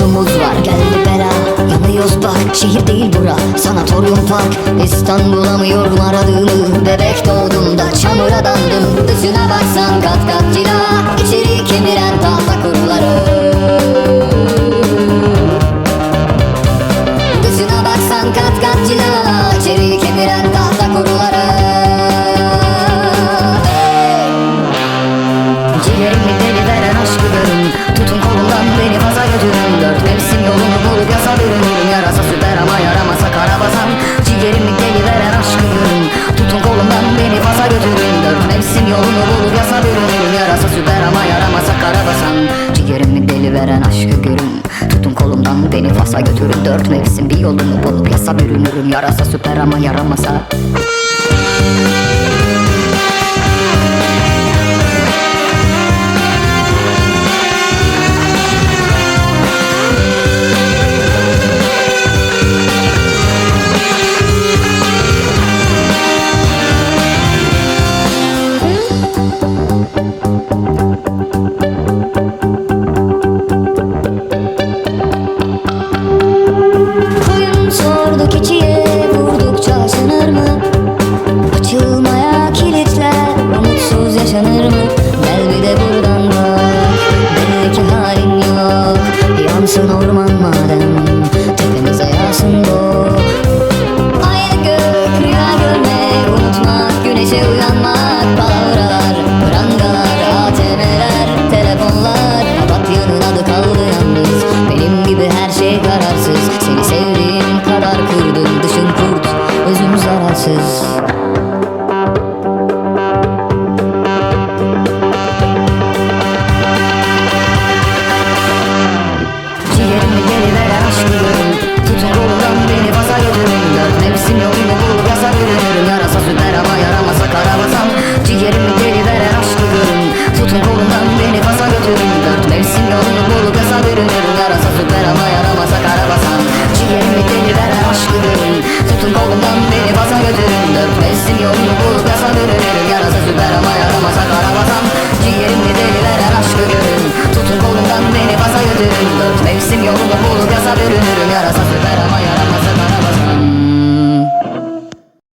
yolumuz var Gel beraber yanıyoruz bak Şehir değil bura. Sanatoryum park İstanbul aramıyorum aradığımı Bebek doğdum da çamura dandım. Dışına baksan kat kat cila. Bulup yasa bürünürüm Yarasa süper ama yaramasa karabasan. Ciğerimi deli veren aşkı görün. Tutun kolumdan beni faza götürün. Dört mevsim yolunu bulup yasa bürünürüm Yarasa süper ama yaramasa karabasan. Ciğerimi deli veren aşkı görün. Tutun kolumdan beni fasa götürün. Dört mevsim bir yolunu bulup yasa bürünürüm. Yarasa süper ama yaramasa. Koyun güneşe uyanmak Palavralar, prangalar, ATM'ler Telefonlar. Papatya'nın adı kaldı yalnız. Benim gibi her şey kararsız. Seni sevdiğim kadar kırdım. Dışın kurt, özüm zararsız Yara bürünürüm yarasası ver ama yara